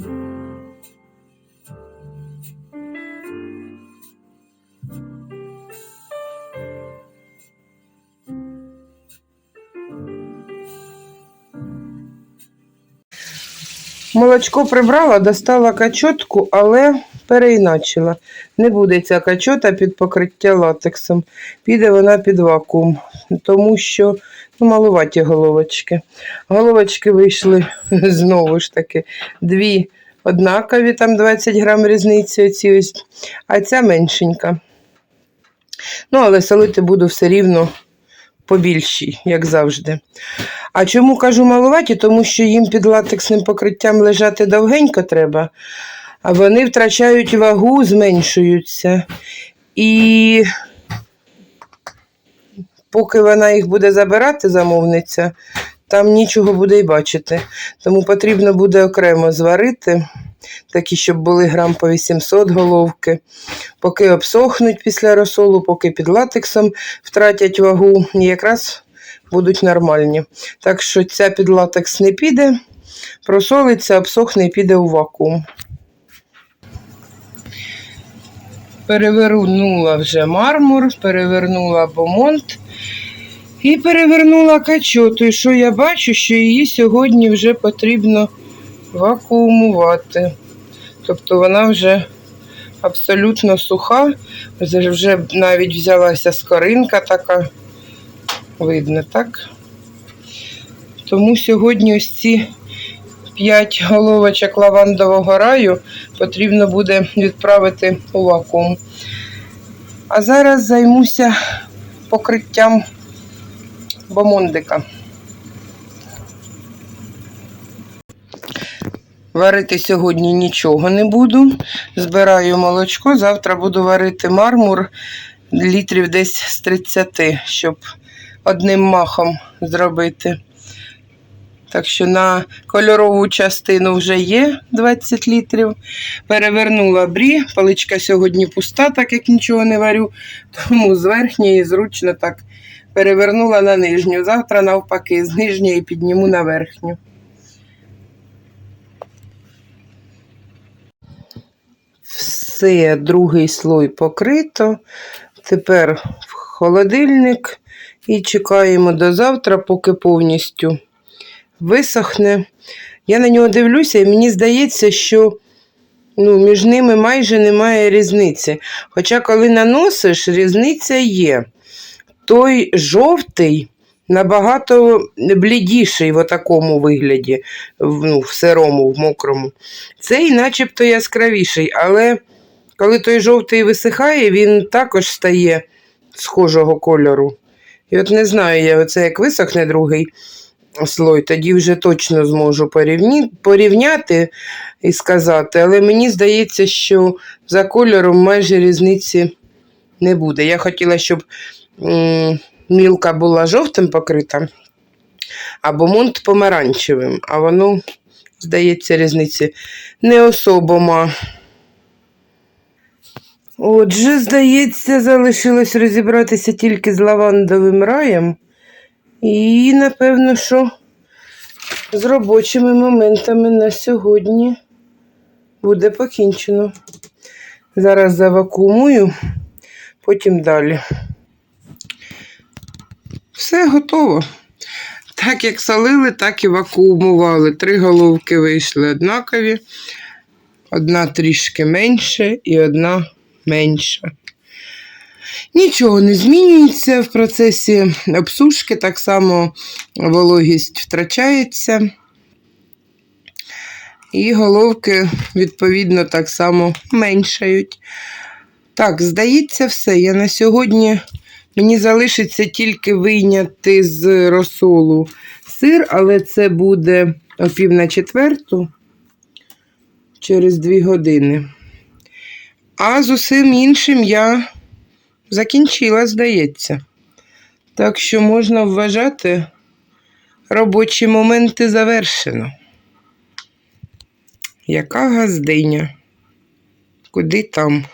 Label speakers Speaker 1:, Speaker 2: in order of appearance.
Speaker 1: Thank you. Молочко прибрала, достала качотку, але переіначила. Не буде ця качота під покриття латексом. Піде вона під вакуум, тому що ну, малуваті головочки. Головочки вийшли знову ж таки. Дві однакові, там 20 грам різниці, оці ось, а ця меншенька. Ну, але солити буду все рівно побільші, як завжди. А чому кажу малуваті? Тому що їм під латексним покриттям лежати довгенько треба, а вони втрачають вагу, зменшуються. І поки вона їх буде забирати, замовниця, там нічого буде й бачити. Тому потрібно буде окремо зварити, такі, щоб були грам по 800 головки. Поки обсохнуть після розсолу, поки під латексом втратять вагу, і якраз будуть нормальні. Так що ця під латекс не піде, просолиться, обсохне і піде у вакуум. Перевернула вже мармур, перевернула бомонт і перевернула качоту. І що я бачу, що її сьогодні вже потрібно вакуумувати. Тобто вона вже абсолютно суха, вже навіть взялася скоринка така. Видно, так? Тому сьогодні ось ці 5 головочок лавандового раю потрібно буде відправити у вакуум. А зараз займуся покриттям бомондика. Варити сьогодні нічого не буду. Збираю молочко. Завтра буду варити мармур літрів десь з 30, щоб одним махом зробити. Так що на кольорову частину вже є 20 літрів. Перевернула брі. Паличка сьогодні пуста, так як нічого не варю. Тому з верхньої зручно так перевернула на нижню. Завтра, навпаки, з нижньої підніму на верхню. Все, другий слой покрито. Тепер в холодильник і чекаємо до завтра, поки повністю висохне. Я на нього дивлюся, і мені здається, що ну, між ними майже немає різниці. Хоча, коли наносиш, різниця є. Той жовтий набагато блідіший в такому вигляді, в- ну, в сирому, в мокрому. Цей начебто яскравіший, але коли той жовтий висихає, він також стає схожого кольору. І от не знаю я, оце як висохне другий слой, тоді вже точно зможу порівні... порівняти і сказати. Але мені здається, що за кольором майже різниці не буде. Я хотіла, щоб мілка була жовтим покрита, а бомонт помаранчевим, а воно, здається, різниці не особо ма. Отже, здається, залишилось розібратися тільки з лавандовим раєм. І, напевно, що з робочими моментами на сьогодні буде покінчено. Зараз завакуумую, потім далі. Все готово. Так як солили, так і вакуумували. Три головки вийшли однакові. Одна трішки менше і одна менша. Нічого не змінюється в процесі обсушки, так само вологість втрачається. І головки, відповідно, так само меншають. Так, здається, все. Я на сьогодні мені залишиться тільки вийняти з розсолу сир, але це буде о пів на четверту через дві години. А з усім іншим я закінчила, здається. Так що можна вважати, робочі моменти завершено. Яка газдиня? Куди там?